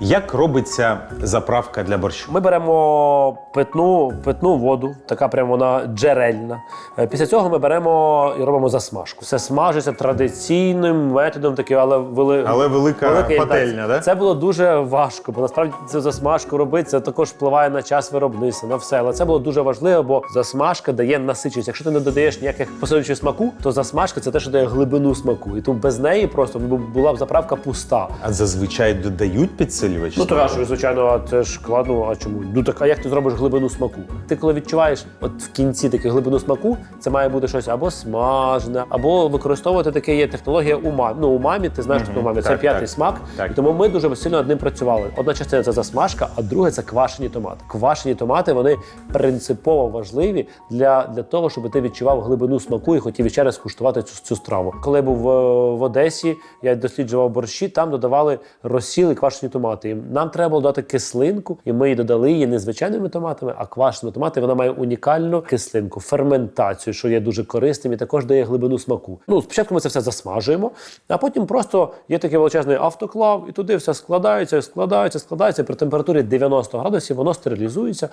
Як робиться заправка для борщу? Ми беремо питну, питну воду, така прямо вона джерельна. Е, Після цього ми беремо і робимо засмажку. Все смажиться традиційним методом, таким, але вели... Але велика великий пательня, да? Це було дуже важко, бо насправді цю засмажку робити це також впливає на час виробництва, на все. Але це було дуже важливо, бо засмажка дає насиченість. Якщо ти не додаєш ніяких посилюючих смаку, то засмажка це те, що дає глибину смаку. І тому без неї просто була б заправка пуста. А зазвичай додають підсилювач? Ну, що, звичайно, а це ж складно. А чому? Ну так а як ти зробиш глибину смаку? Ти коли відчуваєш, от в кінці таку глибину смаку, це має бути щось або смажене, або використовувати таке є технологія умамі. Ну, умамі, ти знаєш, що умамі це Так, п'ятий так. смак. Так. І тому ми дуже сильно над ним працювали. Одна частина це засмажка, а друга це квашені томати. Квашені томати вони принципово важливі для, для того, щоб ти відчував глибину смаку і хотів ще раз куштувати цю, цю страву. Коли я був в, в Одесі, я досліджував борщі, там додавали розсіли квашені томати. І нам треба було дати кислинку, і ми її додали її не звичайними томатами, а квашеними томатами. Вона має унікальну кислинку, ферментацію, що є дуже корисним і також дає глибину смаку. Ну, спочатку ми це все засмажуємо, а потім просто є такий величезний автоклав, і туди все складається, складається, складається. При температурі 90 градусів воно стерилізується.